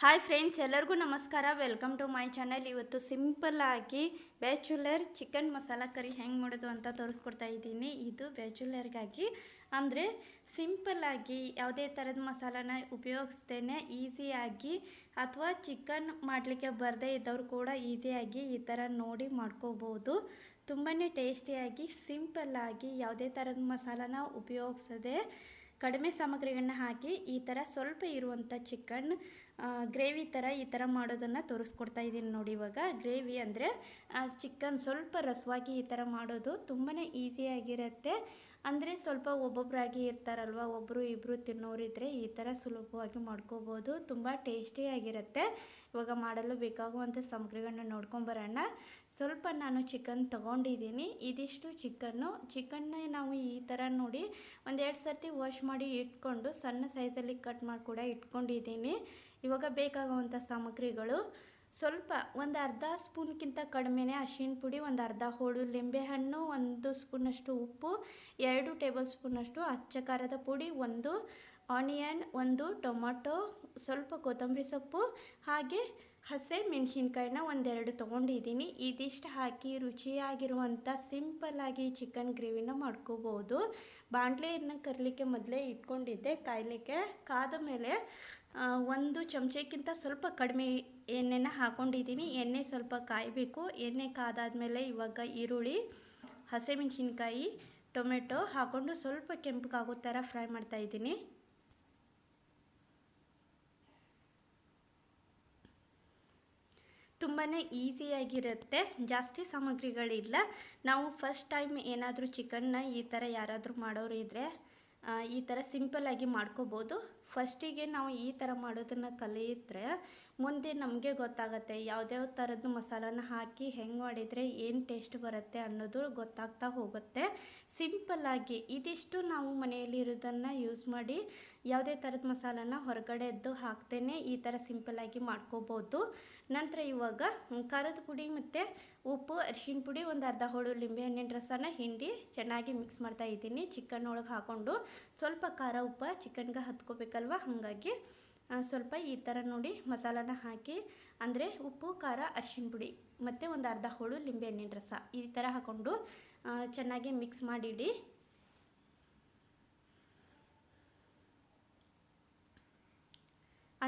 Hi friends ಎಲ್ಲರಿಗೂ ನಮಸ್ಕಾರ. Welcome to my channel ಇವತ್ತು ಸಿಂಪಲ್ ಆಗಿ ಬ್ಯಾಚುಲರ್ ಚಿಕನ್ ಮಸಾಲ ಕರಿ ಹೆಂಗೆ ಮಾಡೋದು ಅಂತ ತೋರಿಸ್ಕೊಡ್ತಾ ಇದ್ದೀನಿ. ಇದು ಬ್ಯಾಚುಲರ್ಗಾಗಿ ಅಂದರೆ ಸಿಂಪಲ್ ಆಗಿ ಯಾವುದೇ ಥರದ ಮಸಾಲಾನ ಉಪಯೋಗಿಸ್ತೇನೆ ಈಸಿಯಾಗಿ ಅಥವಾ ಚಿಕನ್ ಮಾಡಲಿಕ್ಕೆ ಬರದೇ ಇದ್ದವರು ಕೂಡ ಈಸಿಯಾಗಿ ಈ ಥರ ನೋಡಿ ಮಾಡ್ಕೋಬೋದು. ತುಂಬಾ ಟೇಸ್ಟಿಯಾಗಿ ಸಿಂಪಲ್ಲಾಗಿ ಯಾವುದೇ ಥರದ ಮಸಾಲಾನ ಉಪಯೋಗಿಸದೆ ಕಡಿಮೆ ಸಾಮಗ್ರಿಗಳನ್ನ ಹಾಕಿ ಈ ಥರ ಸ್ವಲ್ಪ ಇರುವಂಥ ಚಿಕನ್ ಗ್ರೇವಿ ಥರ ಈ ಥರ ಮಾಡೋದನ್ನು ತೋರಿಸ್ಕೊಡ್ತಾ ಇದ್ದೀನಿ ನೋಡಿ ಇವಾಗ. ಗ್ರೇವಿ ಅಂದರೆ ಚಿಕನ್ ಸ್ವಲ್ಪ ರಸವಾಗಿ ಈ ಥರ ಮಾಡೋದು ತುಂಬಾ ಈಸಿಯಾಗಿರುತ್ತೆ ಅಂದರೆ ಸ್ವಲ್ಪ ಒಬ್ಬೊಬ್ಬರಾಗಿ ಇರ್ತಾರಲ್ವ ಒಬ್ಬರು ಇಬ್ಬರು ತಿನ್ನೋರಿದ್ರೆ ಈ ಥರ ಸುಲಭವಾಗಿ ಮಾಡ್ಕೋಬೋದು. ತುಂಬ ಟೇಸ್ಟಿಯಾಗಿರುತ್ತೆ ಇವಾಗ ಮಾಡಲು ಬೇಕಾಗುವಂಥ ಸಾಮಗ್ರಿಗಳನ್ನ ನೋಡ್ಕೊಂಬರೋಣ ಸ್ವಲ್ಪ ನಾನು ಚಿಕನ್ ತೊಗೊಂಡಿದ್ದೀನಿ. ಇದಿಷ್ಟು ಚಿಕನ್ನು. ಚಿಕನ್ನೇ ನಾವು ಈ ಥರ ನೋಡಿ ಒಂದೆರಡು ಸರ್ತಿ ವಾಶ್ ಮಾಡಿ ಇಟ್ಕೊಂಡು ಸಣ್ಣ ಸೈಜಲ್ಲಿ ಕಟ್ ಮಾಡಿ ಕೂಡ ಇಟ್ಕೊಂಡಿದ್ದೀನಿ. ಇವಾಗ ಬೇಕಾಗುವಂಥ ಸಾಮಗ್ರಿಗಳು. ಸ್ವಲ್ಪ ಒಂದು ಅರ್ಧ ಸ್ಪೂನ್ಗಿಂತ ಕಡಿಮೆನೇ ಅರಿಶಿನ ಪುಡಿ, ಒಂದು ಅರ್ಧ ಹೋಳು ಲಿಂಬೆಹಣ್ಣು ಒಂದು ಸ್ಪೂನಷ್ಟು ಉಪ್ಪು, ಎರಡು ಟೇಬಲ್ ಸ್ಪೂನಷ್ಟು ಅಚ್ಚ ಖಾರದ ಪುಡಿ, ಒಂದು ಆನಿಯನ್, ಒಂದು ಟೊಮೊಟೊ, ಸ್ವಲ್ಪ ಕೊತ್ತಂಬರಿ ಸೊಪ್ಪು, ಹಾಗೆ ಹಸೆ ಮೆಣಸಿನ್ಕಾಯಿನ ಒಂದೆರಡು ತೊಗೊಂಡಿದ್ದೀನಿ. ಇದಿಷ್ಟು ಹಾಕಿ ರುಚಿಯಾಗಿರುವಂಥ ಸಿಂಪಲ್ಲಾಗಿ ಚಿಕನ್ ಗ್ರೇವಿನ ಮಾಡ್ಕೋಬೋದು. ಬಾಣಲೆಯನ್ನು ಕರಲಿಕ್ಕೆ ಮೊದಲೇ ಇಟ್ಕೊಂಡಿದ್ದೆ. ಕಾಯಲಿಕ್ಕೆ ಕಾದ ಮೇಲೆ ಒಂದು ಚಮಚಕ್ಕಿಂತ ಸ್ವಲ್ಪ ಕಡಿಮೆ ಎಣ್ಣೆನ ಹಾಕ್ಕೊಂಡಿದ್ದೀನಿ ಎಣ್ಣೆ ಸ್ವಲ್ಪ ಕಾಯಬೇಕು. ಎಣ್ಣೆ ಕಾದಾದಮೇಲೆ ಇವಾಗ ಈರುಳ್ಳಿ, ಹಸಿಮೆಣಸಿನ್ಕಾಯಿ, ಟೊಮೆಟೊ ಹಾಕ್ಕೊಂಡು ಸ್ವಲ್ಪ ಕೆಂಪಗಾಗೋ ಥರ ಫ್ರೈ ಮಾಡ್ತಾಯಿದ್ದೀನಿ ತುಂಬಾ ಈಸಿಯಾಗಿರುತ್ತೆ. ಜಾಸ್ತಿ ಸಾಮಗ್ರಿಗಳಿಲ್ಲ. ನಾವು ಫಸ್ಟ್ ಟೈಮ್ ಏನಾದರೂ ಚಿಕನ್ನ ಈ ಥರ ಯಾರಾದರೂ ಮಾಡೋರು ಇದ್ದರೆ ಈ ಥರ ಸಿಂಪಲ್ಲಾಗಿ ಮಾಡ್ಕೋಬೋದು. ಫಸ್ಟಿಗೆ ನಾವು ಈ ಥರ ಮಾಡೋದನ್ನು ಕಲಿಯಿದ್ರೆ ಮುಂದೆ ನಮಗೆ ಗೊತ್ತಾಗತ್ತೆ ಯಾವ್ದ್ಯಾವ ಥರದ್ದು ಮಸಾಲನ ಹಾಕಿ ಹೆಂಗೆ ಮಾಡಿದರೆ ಏನು ಟೇಸ್ಟ್ ಬರುತ್ತೆ ಅನ್ನೋದು ಗೊತ್ತಾಗ್ತಾ ಹೋಗುತ್ತೆ. ಸಿಂಪಲ್ಲಾಗಿ ಇದಿಷ್ಟು ನಾವು ಮನೆಯಲ್ಲಿ ಇರೋದನ್ನು ಯೂಸ್ ಮಾಡಿ ಯಾವುದೇ ಥರದ ಮಸಾಲನ ಹೊರಗಡೆದ್ದು ಹಾಕ್ತೇನೆ ಈ ಥರ ಸಿಂಪಲ್ಲಾಗಿ ಮಾಡ್ಕೋಬೋದು. ನಂತರ ಇವಾಗ ಖಾರದ ಪುಡಿ ಮತ್ತು ಉಪ್ಪು ಅರಿಶಿನ ಪುಡಿ, ಒಂದು ಅರ್ಧ ಹೋಳು ಲಿಂಬೆಹಣ್ಣಿನ ರಸನ ಹಿಂಡಿ ಚೆನ್ನಾಗಿ ಮಿಕ್ಸ್ ಮಾಡ್ತಾ ಇದ್ದೀನಿ. ಚಿಕನ್ ಒಳಗೆ ಹಾಕ್ಕೊಂಡು ಸ್ವಲ್ಪ ಖಾರ ಉಪ್ಪು ಚಿಕನ್ಗೆ ಹತ್ಕೋಬೇಕಲ್ವ? ಹಾಗಾಗಿ ಸ್ವಲ್ಪ ಈ ಥರ ನೋಡಿ ಮಸಾಲಾನ ಹಾಕಿ, ಅಂದರೆ ಉಪ್ಪು, ಖಾರ ಅರಿಶಿನ ಪುಡಿ ಮತ್ತು ಒಂದು ಅರ್ಧ ಹೋಳು ಲಿಂಬೆಹಣ್ಣಿನ ರಸ ಈ ಥರ ಹಾಕ್ಕೊಂಡು ಚೆನ್ನಾಗಿ ಮಿಕ್ಸ್ ಮಾಡಿಡಿ.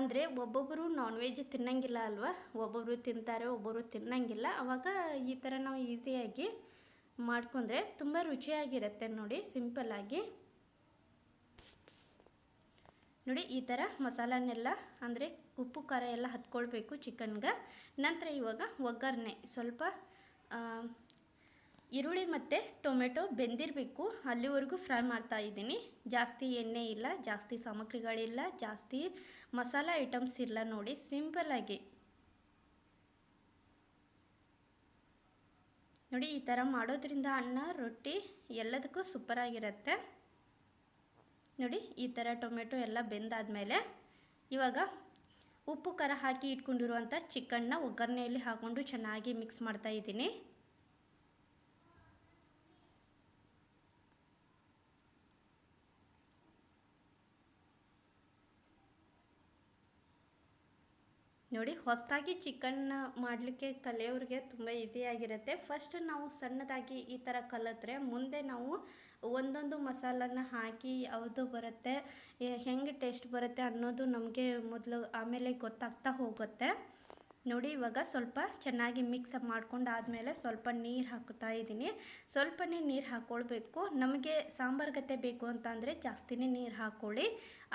ಅಂದರೆ ಒಬ್ಬೊಬ್ಬರು ನಾನ್ ವೆಜ್ ತಿನ್ನಂಗಿಲ್ಲ ಅಲ್ವಾ? ಒಬ್ಬೊಬ್ಬರು ತಿಂತಾರೆ ಒಬ್ಬೊಬ್ಬರು ತಿನ್ನಂಗಿಲ್ಲ. ಆವಾಗ ಈ ಥರ ನಾವು ಈಸಿಯಾಗಿ ಮಾಡ್ಕೊಂಡ್ರೆ ತುಂಬ ರುಚಿಯಾಗಿರುತ್ತೆ ನೋಡಿ ಸಿಂಪಲ್ಲಾಗಿ ನೋಡಿ, ಈ ಥರ ಮಸಾಲನೆಲ್ಲ ಅಂದರೆ ಉಪ್ಪು, ಖಾರ ಎಲ್ಲ ಹತ್ಕೊಳ್ಬೇಕು ಚಿಕನ್ಗೆ. ನಂತರ ಇವಾಗ ಒಗ್ಗರಣೆ. ಸ್ವಲ್ಪ ಈರುಳ್ಳಿ ಮತ್ತು ಟೊಮೆಟೊ ಬೆಂದಿರಬೇಕು. ಅಲ್ಲಿವರೆಗೂ ಫ್ರೈ ಮಾಡ್ತಾ ಇದ್ದೀನಿ. ಜಾಸ್ತಿ ಎಣ್ಣೆ ಇಲ್ಲ, ಜಾಸ್ತಿ ಸಾಮಗ್ರಿಗಳಿಲ್ಲ, ಜಾಸ್ತಿ ಮಸಾಲ ಐಟಮ್ಸ್ ಇಲ್ಲ ನೋಡಿ ಸಿಂಪಲ್ಲಾಗಿ ನೋಡಿ, ಈ ಥರ ಮಾಡೋದ್ರಿಂದ ಅನ್ನ, ರೊಟ್ಟಿ ಎಲ್ಲದಕ್ಕೂ ಸೂಪರಾಗಿರುತ್ತೆ ನೋಡಿ, ಈ ಥರ ಟೊಮೆಟೊ ಎಲ್ಲ ಬೆಂದಾದಮೇಲೆ ಇವಾಗ ಉಪ್ಪು, ಖಾರ ಹಾಕಿ ಇಟ್ಕೊಂಡಿರುವಂಥ ಚಿಕನ್ನ ಒಗ್ಗರಣೆಯಲ್ಲಿ ಹಾಕ್ಕೊಂಡು ಚೆನ್ನಾಗಿ ಮಿಕ್ಸ್ ಮಾಡ್ತಾ ಇದ್ದೀನಿ. ನೋಡಿ, ಹೊಸದಾಗಿ ಚಿಕನ್ ಮಾಡಲಿಕ್ಕೆ ಕಲಿಯೋರಿಗೆ ತುಂಬ ಈಸಿಯಾಗಿರುತ್ತೆ ಫಸ್ಟ್ ನಾವು ಸಣ್ಣದಾಗಿ ಈ ಥರ ಕಲಿತ್ರೆ ಮುಂದೆ ನಾವು ಒಂದೊಂದು ಮಸಾಲನ ಹಾಕಿ ಯಾವುದು ಬರುತ್ತೆ ಹೆಂಗೆ ಟೇಸ್ಟ್ ಬರುತ್ತೆ ಅನ್ನೋದು ನಮಗೆ ಮೊದಲು ಆಮೇಲೆ ಗೊತ್ತಾಗ್ತಾ ಹೋಗುತ್ತೆ. ನೋಡಿ, ಇವಾಗ ಸ್ವಲ್ಪ ಚೆನ್ನಾಗಿ ಮಿಕ್ಸ್ ಮಾಡ್ಕೊಂಡು ಆದಮೇಲೆ ಸ್ವಲ್ಪ ನೀರು ಹಾಕ್ತಾ ಇದ್ದೀನಿ. ಸ್ವಲ್ಪನೇ ನೀರು ಹಾಕ್ಕೊಳ್ಬೇಕು ನಮಗೆ ಸಾಂಬಾರು ಗತೆ ಬೇಕು ಅಂತಂದರೆ ಜಾಸ್ತಿನೇ ನೀರು ಹಾಕ್ಕೊಳ್ಳಿ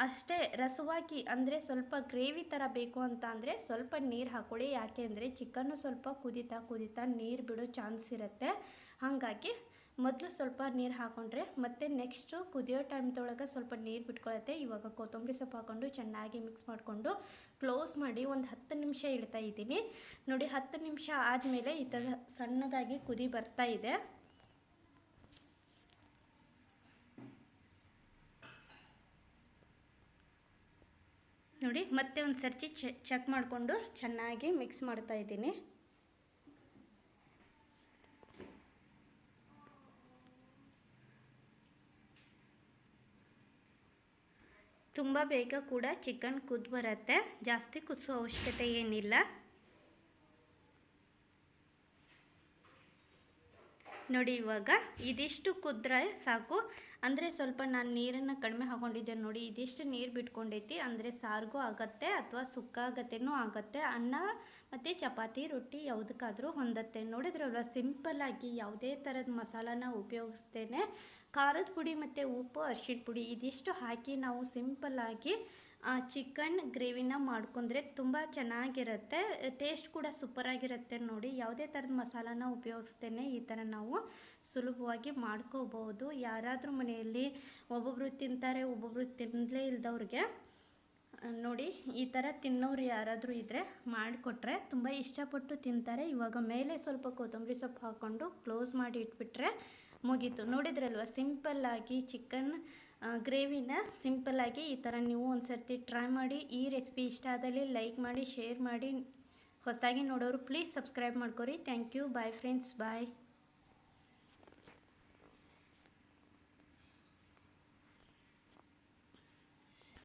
ಅಷ್ಟೇ ರಸವಾಗಿ ಅಂದರೆ ಸ್ವಲ್ಪ ಗ್ರೇವಿ ಥರ ಬೇಕು ಅಂತ ಅಂದರೆ ಸ್ವಲ್ಪ ನೀರು ಹಾಕ್ಕೊಳ್ಳಿ ಯಾಕೆ ಅಂದರೆ ಚಿಕನ್ನು ಸ್ವಲ್ಪ ಕುದೀತಾ ಕುದೀತಾ ನೀರು ಬಿಡೋ ಚಾನ್ಸ್ ಇರುತ್ತೆ. ಹಾಗಾಗಿ ಮೊದಲು ಸ್ವಲ್ಪ ನೀರು ಹಾಕೊಂಡ್ರೆ, ಮತ್ತೆ ನೆಕ್ಸ್ಟು ಕುದಿಯೋ ಟೈಮ್ದೊಳಗೆ ಸ್ವಲ್ಪ ನೀರು ಬಿಟ್ಕೊಳತ್ತೆ. ಇವಾಗ ಕೊತ್ತಂಬರಿ ಸೊಪ್ಪು ಹಾಕೊಂಡು ಚೆನ್ನಾಗಿ ಮಿಕ್ಸ್ ಮಾಡಿಕೊಂಡು ಕ್ಲೋಸ್ ಮಾಡಿ ಒಂದು ಹತ್ತು ನಿಮಿಷ ಇಳ್ತಾ ಇದ್ದೀನಿ. ನೋಡಿ, ಹತ್ತು ನಿಮಿಷ ಆದಮೇಲೆ ಈ ಥರ ಸಣ್ಣದಾಗಿ ಕುದಿ ಬರ್ತಾ ಇದೆ. ನೋಡಿ, ಮತ್ತೆ ಒಂದು ಸರ್ಚಿ ಚೆಕ್ ಮಾಡಿಕೊಂಡು ಚೆನ್ನಾಗಿ ಮಿಕ್ಸ್ ಮಾಡ್ತಾ ಇದ್ದೀನಿ. ತುಂಬ ಬೇಗ ಕೂಡ ಚಿಕನ್ ಕುದ್ದು ಬರುತ್ತೆ ಜಾಸ್ತಿ ಕುದಿಸೋ ಅವಶ್ಯಕತೆ ಏನಿಲ್ಲ. ನೋಡಿ ಇವಾಗ ಇದಿಷ್ಟು ಕುದ್ರೆ ಸಾಕು. ಅಂದರೆ ಸ್ವಲ್ಪ ನಾನು ನೀರನ್ನು ಕಡಿಮೆ ಹಾಕೊಂಡಿದ್ದೆ ನೋಡಿ, ಇದಿಷ್ಟು ನೀರು ಬಿಟ್ಕೊಂಡೈತಿ. ಅಂದರೆ ಸಾರಿಗೂ ಆಗತ್ತೆ ಅಥವಾ ಸುಕ್ಕಾಗತ್ತೆನೂ ಆಗತ್ತೆ. ಅನ್ನ ಮತ್ತು ಚಪಾತಿ, ರೊಟ್ಟಿ ಯಾವುದಕ್ಕಾದರೂ ಹೊಂದತ್ತೆ. ನೋಡಿದ್ರಲ್ವ? ಸಿಂಪಲ್ಲಾಗಿ ಯಾವುದೇ ಥರದ ಮಸಾಲಾನ ಉಪಯೋಗಿಸ್ತೇನೆ. ಖಾರದ ಪುಡಿ ಮತ್ತು ಉಪ್ಪು, ಅರ್ಶಿಣ ಪುಡಿ ಇದಿಷ್ಟು ಹಾಕಿ ನಾವು ಸಿಂಪಲ್ಲಾಗಿ ಚಿಕನ್ ಗ್ರೇವಿನ ಮಾಡ್ಕೊಂಡ್ರೆ ತುಂಬ ಚೆನ್ನಾಗಿರುತ್ತೆ. ಟೇಸ್ಟ್ ಕೂಡ ಸೂಪರಾಗಿರುತ್ತೆ ನೋಡಿ. ಯಾವುದೇ ಥರದ ಮಸಾಲಾನ ಉಪಯೋಗಿಸ್ತೇನೆ ಈ ಥರ ನಾವು ಸುಲಭವಾಗಿ ಮಾಡ್ಕೋಬಹುದು. ಯಾರಾದರೂ ಮನೆಯಲ್ಲಿ ಒಬ್ಬೊಬ್ಬರು ತಿಂತಾರೆ ಒಬ್ಬೊಬ್ಬರು ತಿನ್ನಲೇ ಇಲ್ದವ್ರಿಗೆ. ನೋಡಿ, ಈ ಥರ ತಿನ್ನೋರು ಯಾರಾದರೂ ಇದ್ದರೆ ಮಾಡಿಕೊಟ್ರೆ ತುಂಬ ಇಷ್ಟಪಟ್ಟು ತಿಂತಾರೆ. ಇವಾಗ ಮೇಲೆ ಸ್ವಲ್ಪ ಕೊತ್ತಂಬರಿ ಸೊಪ್ಪು ಹಾಕ್ಕೊಂಡು ಕ್ಲೋಸ್ ಮಾಡಿ ಇಟ್ಬಿಟ್ರೆ ಮುಗೀತು. ನೋಡಿದ್ರಲ್ವ ಸಿಂಪಲ್ಲಾಗಿ ಚಿಕನ್ ಗ್ರೇವಿನ ಸಿಂಪಲ್ಲಾಗಿ ಈ ಥರ ನೀವು ಒಂದು ಸರ್ತಿ ಟ್ರೈ ಮಾಡಿ, ಈ ರೆಸಿಪಿ ಇಷ್ಟ ಆದಲ್ಲಿ ಲೈಕ್ ಮಾಡಿ ಶೇರ್ ಮಾಡಿ, ಹೊಸದಾಗಿ ನೋಡೋರು ಪ್ಲೀಸ್ ಸಬ್ಸ್ಕ್ರೈಬ್ ಮಾಡ್ಕೊರಿ. Thank you bye friends bye